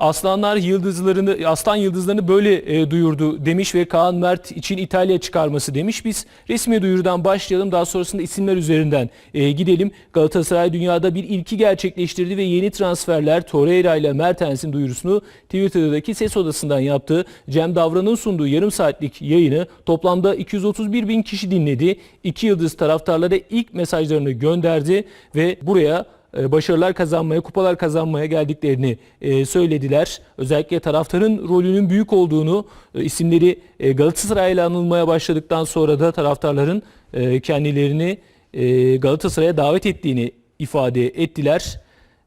Aslanlar yıldızlarını aslan yıldızlarını böyle e, duyurdu demiş ve Kaan Mert için İtalya çıkarması demiş. Biz resmi duyurudan başlayalım daha sonrasında isimler üzerinden e, gidelim. Galatasaray dünyada bir ilki gerçekleştirdi ve yeni transferler Torreira ile Mertens'in duyurusunu Twitter'daki ses odasından yaptı. Cem Davran'ın sunduğu yarım saatlik yayını toplamda 231 bin kişi dinledi. İki yıldız taraftarlara ilk mesajlarını gönderdi ve buraya başarılar kazanmaya, kupalar kazanmaya geldiklerini e, söylediler. Özellikle taraftarın rolünün büyük olduğunu, e, isimleri e, Galatasaray'la anılmaya başladıktan sonra da taraftarların e, kendilerini e, Galatasaray'a davet ettiğini ifade ettiler.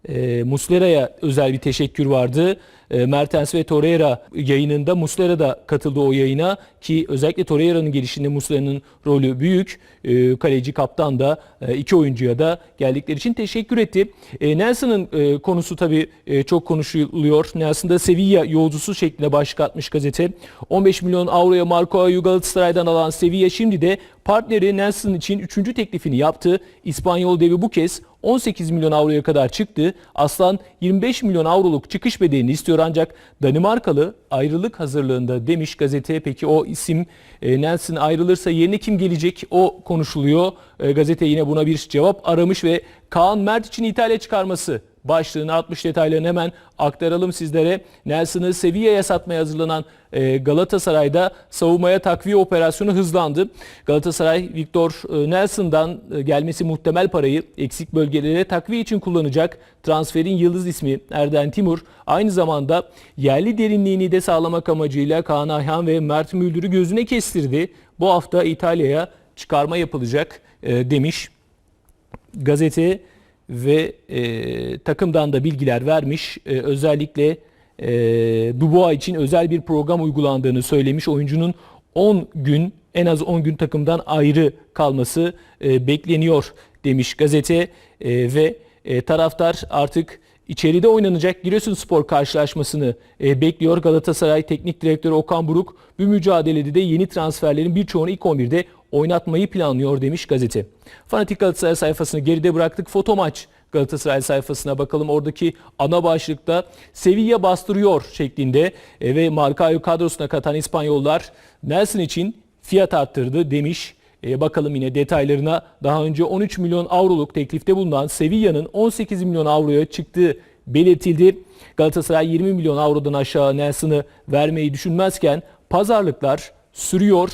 E, Muslera'ya özel bir teşekkür vardı. E, Mertens ve Torreira yayınında Muslera da katıldı o yayına ki özellikle Torreira'nın gelişinde Muslera'nın rolü büyük. E, kaleci kaptan da e, iki oyuncuya da geldikleri için teşekkür etti. E, Nelson'ın e, konusu tabii e, çok konuşuluyor. Nelson da Sevilla yolcusu şeklinde başlık atmış gazete. 15 milyon avroya Marco Ayu Galatasaray'dan alan Sevilla şimdi de partneri Nelson için 3. teklifini yaptı. İspanyol devi bu kez 18 milyon avroya kadar çıktı. Aslan 25 milyon avroluk çıkış bedelini istiyor ancak Danimarkalı ayrılık hazırlığında demiş gazete. Peki o isim e, Nelson ayrılırsa yerine kim gelecek o konuşuluyor. E, gazete yine buna bir cevap aramış ve Kaan Mert için İtalya çıkarması başlığını atmış detaylarını hemen aktaralım sizlere. Nelson'ı Sevilla'ya satmaya hazırlanan e, Galatasaray'da savunmaya takviye operasyonu hızlandı. Galatasaray Victor e, Nelson'dan e, gelmesi muhtemel parayı eksik bölgelere takviye için kullanacak. Transferin yıldız ismi Erden Timur aynı zamanda yerli derinliğini de sağlamak amacıyla Kaan Ayhan ve Mert Müldür'ü gözüne kestirdi. Bu hafta İtalya'ya çıkarma yapılacak demiş gazete ve e, takımdan da bilgiler vermiş. E, özellikle e, Dubois için özel bir program uygulandığını söylemiş. Oyuncunun 10 gün en az 10 gün takımdan ayrı kalması e, bekleniyor demiş gazete E, ve e, taraftar artık içeride oynanacak Giresunspor karşılaşmasını e, bekliyor. Galatasaray Teknik Direktörü Okan Buruk bu mücadelede de yeni transferlerin birçoğunu ilk 11'de oynatmayı planlıyor demiş gazete. Fanatik Galatasaray sayfasını geride bıraktık. Foto maç Galatasaray sayfasına bakalım. Oradaki ana başlıkta Sevilla bastırıyor şeklinde e, ve Marcayo kadrosuna katan İspanyollar Nelson için fiyat arttırdı demiş. E, bakalım yine detaylarına. Daha önce 13 milyon avroluk teklifte bulunan Sevilla'nın 18 milyon avroya çıktığı belirtildi. Galatasaray 20 milyon avrodan aşağı Nelson'ı vermeyi düşünmezken pazarlıklar sürüyor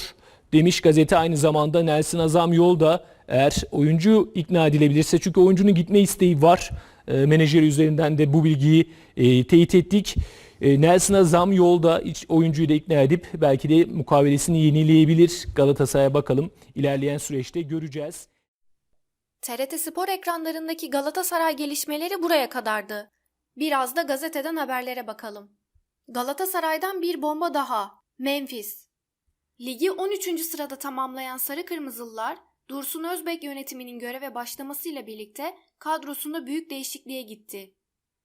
demiş gazete aynı zamanda Nelson Azam yolda eğer oyuncu ikna edilebilirse çünkü oyuncunun gitme isteği var. E, menajeri üzerinden de bu bilgiyi e, teyit ettik. E, Nelson'a zam yolda iç oyuncuyu da ikna edip belki de mukavelesini yenileyebilir. Galatasaray'a bakalım ilerleyen süreçte göreceğiz. TRT Spor ekranlarındaki Galatasaray gelişmeleri buraya kadardı. Biraz da gazeteden haberlere bakalım. Galatasaray'dan bir bomba daha. Memphis. Ligi 13. sırada tamamlayan Sarı Kırmızılılar, Dursun Özbek yönetiminin göreve başlamasıyla birlikte kadrosunda büyük değişikliğe gitti.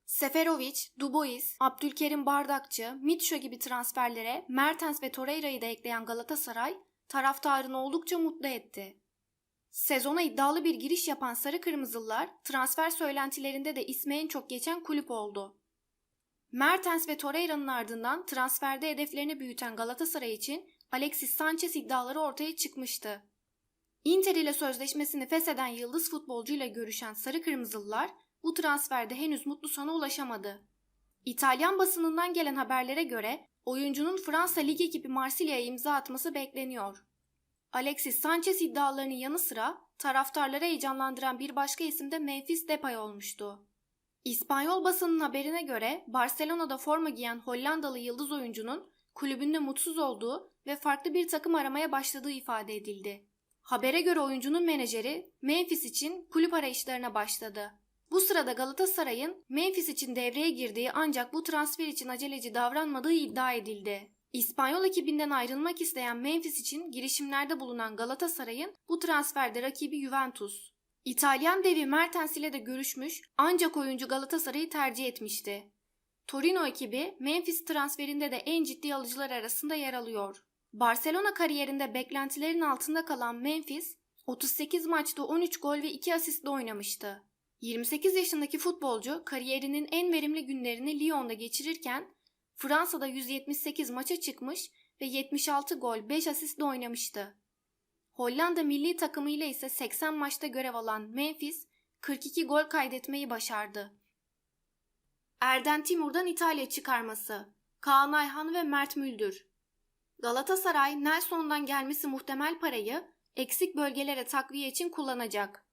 Seferovic, Dubois, Abdülkerim Bardakçı, Mitşo gibi transferlere Mertens ve Torreira'yı da ekleyen Galatasaray, taraftarını oldukça mutlu etti. Sezona iddialı bir giriş yapan Sarı Kırmızılılar transfer söylentilerinde de ismi en çok geçen kulüp oldu. Mertens ve Torreira'nın ardından transferde hedeflerini büyüten Galatasaray için Alexis Sanchez iddiaları ortaya çıkmıştı. Inter ile sözleşmesini fesheden yıldız futbolcuyla görüşen Sarı Kırmızılılar bu transferde henüz mutlu sona ulaşamadı. İtalyan basınından gelen haberlere göre oyuncunun Fransa Lig ekibi Marsilya'ya imza atması bekleniyor. Alexis Sanchez iddialarının yanı sıra taraftarları heyecanlandıran bir başka isim de Memphis Depay olmuştu. İspanyol basının haberine göre Barcelona'da forma giyen Hollandalı yıldız oyuncunun kulübünde mutsuz olduğu ve farklı bir takım aramaya başladığı ifade edildi. Habere göre oyuncunun menajeri Memphis için kulüp arayışlarına başladı. Bu sırada Galatasaray'ın Memphis için devreye girdiği ancak bu transfer için aceleci davranmadığı iddia edildi. İspanyol ekibinden ayrılmak isteyen Memphis için girişimlerde bulunan Galatasaray'ın bu transferde rakibi Juventus. İtalyan devi Mertens ile de görüşmüş ancak oyuncu Galatasaray'ı tercih etmişti. Torino ekibi Memphis transferinde de en ciddi alıcılar arasında yer alıyor. Barcelona kariyerinde beklentilerin altında kalan Memphis, 38 maçta 13 gol ve 2 asistle oynamıştı. 28 yaşındaki futbolcu kariyerinin en verimli günlerini Lyon'da geçirirken Fransa'da 178 maça çıkmış ve 76 gol 5 asistle oynamıştı. Hollanda milli takımıyla ise 80 maçta görev alan Memphis 42 gol kaydetmeyi başardı. Erden Timur'dan İtalya çıkarması Kaan Ayhan ve Mert Müldür Galatasaray Nelson'dan gelmesi muhtemel parayı eksik bölgelere takviye için kullanacak.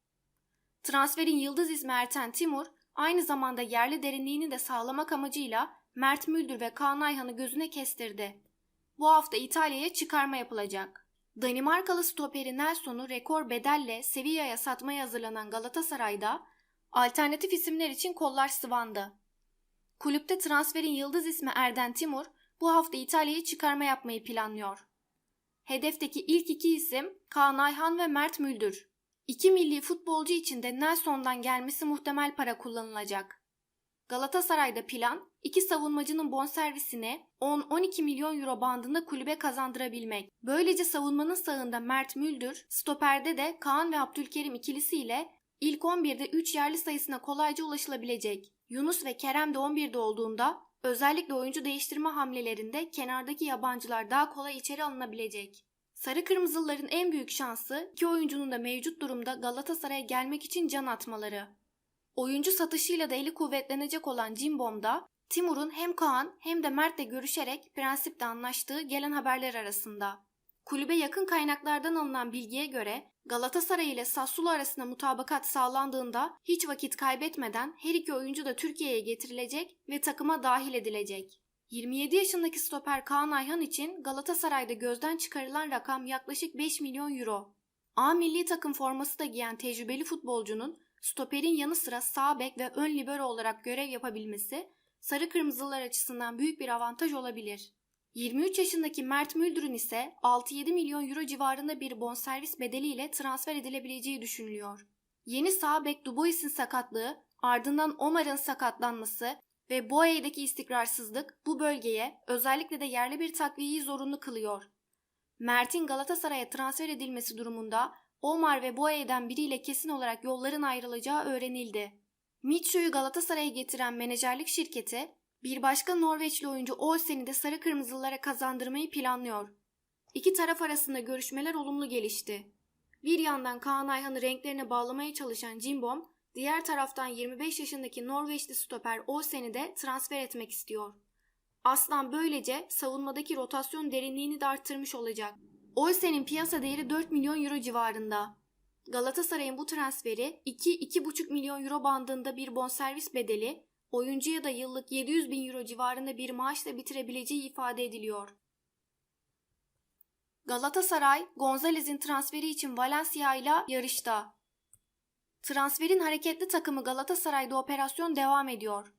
Transferin yıldız ismi Erten Timur aynı zamanda yerli derinliğini de sağlamak amacıyla Mert Müldür ve Kaan Ayhan'ı gözüne kestirdi. Bu hafta İtalya'ya çıkarma yapılacak. Danimarkalı stoperi Nelson'u rekor bedelle Sevilla'ya satmaya hazırlanan Galatasaray'da alternatif isimler için kollar sıvandı. Kulüpte transferin yıldız ismi Erden Timur bu hafta İtalya'yı çıkarma yapmayı planlıyor. Hedefteki ilk iki isim Kaan Ayhan ve Mert Müldür. İki milli futbolcu için de Nelson'dan gelmesi muhtemel para kullanılacak. Galatasaray'da plan iki savunmacının bonservisini 10-12 milyon euro bandında kulübe kazandırabilmek. Böylece savunmanın sağında Mert Müldür, stoperde de Kaan ve Abdülkerim ikilisiyle ilk 11'de 3 yerli sayısına kolayca ulaşılabilecek. Yunus ve Kerem de 11'de olduğunda özellikle oyuncu değiştirme hamlelerinde kenardaki yabancılar daha kolay içeri alınabilecek. Sarı Kırmızılıların en büyük şansı iki oyuncunun da mevcut durumda Galatasaray'a gelmek için can atmaları. Oyuncu satışıyla da eli kuvvetlenecek olan Cimbom'da Timur'un hem Kaan hem de Mert'le görüşerek prensipte anlaştığı gelen haberler arasında. Kulübe yakın kaynaklardan alınan bilgiye göre Galatasaray ile Sassuolo arasında mutabakat sağlandığında hiç vakit kaybetmeden her iki oyuncu da Türkiye'ye getirilecek ve takıma dahil edilecek. 27 yaşındaki stoper Kaan Ayhan için Galatasaray'da gözden çıkarılan rakam yaklaşık 5 milyon euro. A milli takım forması da giyen tecrübeli futbolcunun stoperin yanı sıra sağ bek ve ön libero olarak görev yapabilmesi sarı kırmızılar açısından büyük bir avantaj olabilir. 23 yaşındaki Mert Müldür'ün ise 6-7 milyon euro civarında bir bonservis bedeliyle transfer edilebileceği düşünülüyor. Yeni sağ bek Dubois'in sakatlığı, ardından Omar'ın sakatlanması ve Boye'deki istikrarsızlık bu bölgeye özellikle de yerli bir takviyeyi zorunlu kılıyor. Mert'in Galatasaray'a transfer edilmesi durumunda Omar ve Boye'den biriyle kesin olarak yolların ayrılacağı öğrenildi. Mitcho'yu Galatasaray'a getiren menajerlik şirketi bir başka Norveçli oyuncu Olsen'i de sarı kırmızılara kazandırmayı planlıyor. İki taraf arasında görüşmeler olumlu gelişti. Bir yandan Kaan Ayhan'ı renklerine bağlamaya çalışan Cimbom, diğer taraftan 25 yaşındaki Norveçli stoper Olsen'i de transfer etmek istiyor. Aslan böylece savunmadaki rotasyon derinliğini de arttırmış olacak. Olsen'in piyasa değeri 4 milyon euro civarında. Galatasaray'ın bu transferi 2-2,5 milyon euro bandında bir bonservis bedeli, oyuncuya da yıllık 700 bin euro civarında bir maaşla bitirebileceği ifade ediliyor. Galatasaray, Gonzalez'in transferi için Valencia ile yarışta. Transferin hareketli takımı Galatasaray'da operasyon devam ediyor.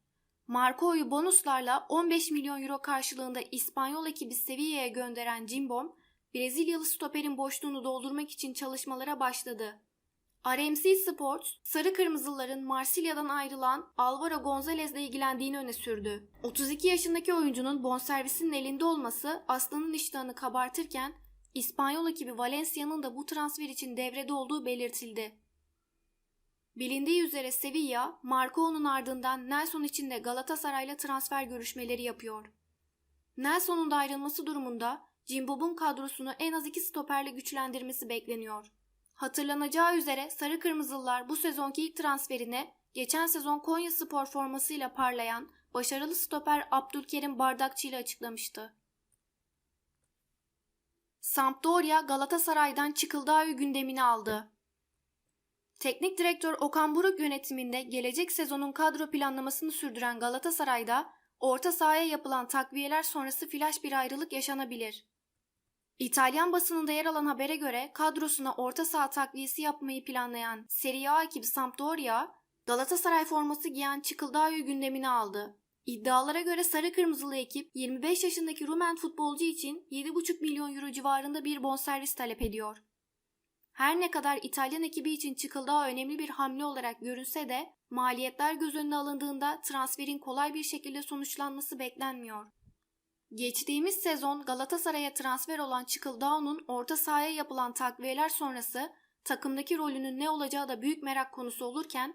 Marco'yu bonuslarla 15 milyon euro karşılığında İspanyol ekibi Sevilla'ya gönderen Cimbom, Brezilyalı stoperin boşluğunu doldurmak için çalışmalara başladı. RMC Sports, Sarı Kırmızıların Marsilya'dan ayrılan Alvaro Gonzalez'le ilgilendiğini öne sürdü. 32 yaşındaki oyuncunun bonservisinin elinde olması Aslan'ın iştahını kabartırken İspanyol ekibi Valencia'nın da bu transfer için devrede olduğu belirtildi. Bilindiği üzere Sevilla, Marco'nun ardından Nelson için de Galatasaray'la transfer görüşmeleri yapıyor. Nelson'un da ayrılması durumunda Cimbom'un kadrosunu en az iki stoperle güçlendirmesi bekleniyor. Hatırlanacağı üzere Sarı Kırmızılılar bu sezonki ilk transferine geçen sezon Konya Spor formasıyla parlayan başarılı stoper Abdülkerim Bardakçı ile açıklamıştı. Sampdoria Galatasaray'dan Çıkıldağ'ı gündemine aldı. Teknik direktör Okan Buruk yönetiminde gelecek sezonun kadro planlamasını sürdüren Galatasaray'da orta sahaya yapılan takviyeler sonrası flash bir ayrılık yaşanabilir. İtalyan basınında yer alan habere göre kadrosuna orta saha takviyesi yapmayı planlayan Serie A ekibi Sampdoria, Galatasaray forması giyen Çıkıldağ'ı gündemine aldı. İddialara göre sarı kırmızılı ekip 25 yaşındaki Rumen futbolcu için 7,5 milyon euro civarında bir bonservis talep ediyor. Her ne kadar İtalyan ekibi için Çıkıldağ önemli bir hamle olarak görünse de maliyetler göz önüne alındığında transferin kolay bir şekilde sonuçlanması beklenmiyor. Geçtiğimiz sezon Galatasaray'a transfer olan Çıkıldağ'ın orta sahaya yapılan takviyeler sonrası takımdaki rolünün ne olacağı da büyük merak konusu olurken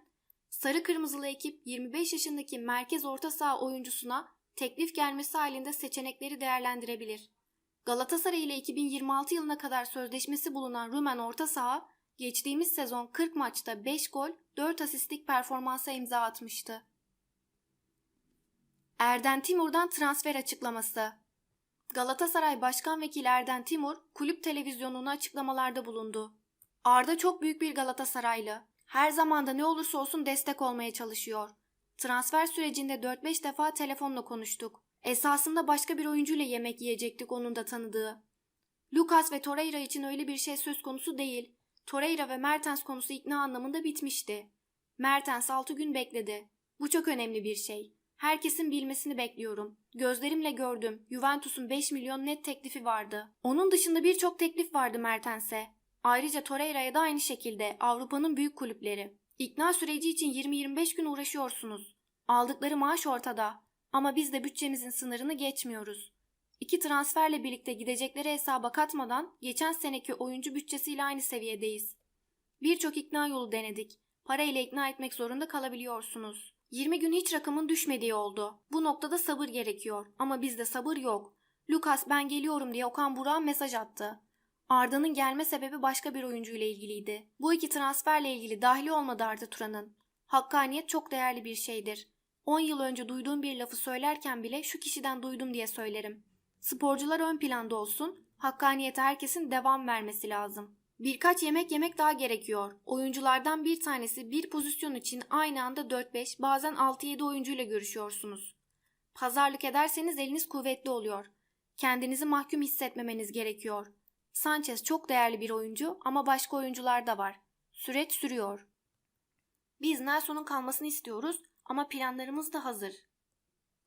Sarı Kırmızılı ekip 25 yaşındaki merkez orta saha oyuncusuna teklif gelmesi halinde seçenekleri değerlendirebilir. Galatasaray ile 2026 yılına kadar sözleşmesi bulunan Rumen orta saha geçtiğimiz sezon 40 maçta 5 gol, 4 asistlik performansa imza atmıştı. Erden Timur'dan transfer açıklaması. Galatasaray Başkan Vekili Erden Timur kulüp televizyonuna açıklamalarda bulundu. Arda çok büyük bir Galatasaraylı. Her zamanda ne olursa olsun destek olmaya çalışıyor. Transfer sürecinde 4-5 defa telefonla konuştuk. Esasında başka bir oyuncuyla yemek yiyecektik onun da tanıdığı. Lucas ve Torreira için öyle bir şey söz konusu değil. Torreira ve Mertens konusu ikna anlamında bitmişti. Mertens 6 gün bekledi. Bu çok önemli bir şey. Herkesin bilmesini bekliyorum. Gözlerimle gördüm. Juventus'un 5 milyon net teklifi vardı. Onun dışında birçok teklif vardı Mertens'e. Ayrıca Torreira'ya da aynı şekilde Avrupa'nın büyük kulüpleri. İkna süreci için 20-25 gün uğraşıyorsunuz. Aldıkları maaş ortada. Ama biz de bütçemizin sınırını geçmiyoruz. İki transferle birlikte gidecekleri hesaba katmadan geçen seneki oyuncu bütçesiyle aynı seviyedeyiz. Birçok ikna yolu denedik. Parayla ikna etmek zorunda kalabiliyorsunuz. 20 gün hiç rakamın düşmediği oldu. Bu noktada sabır gerekiyor ama bizde sabır yok. Lucas ben geliyorum diye Okan Burak'a mesaj attı. Arda'nın gelme sebebi başka bir oyuncuyla ilgiliydi. Bu iki transferle ilgili dahili olmadı Arda Turan'ın. Hakkaniyet çok değerli bir şeydir. 10 yıl önce duyduğum bir lafı söylerken bile şu kişiden duydum diye söylerim. Sporcular ön planda olsun, hakkaniyete herkesin devam vermesi lazım. Birkaç yemek yemek daha gerekiyor. Oyunculardan bir tanesi bir pozisyon için aynı anda 4-5 bazen 6-7 oyuncuyla görüşüyorsunuz. Pazarlık ederseniz eliniz kuvvetli oluyor. Kendinizi mahkum hissetmemeniz gerekiyor. Sanchez çok değerli bir oyuncu ama başka oyuncular da var. Süreç sürüyor. Biz Nelson'un kalmasını istiyoruz ama planlarımız da hazır.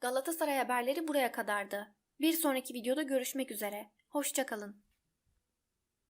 Galatasaray haberleri buraya kadardı. Bir sonraki videoda görüşmek üzere. Hoşçakalın.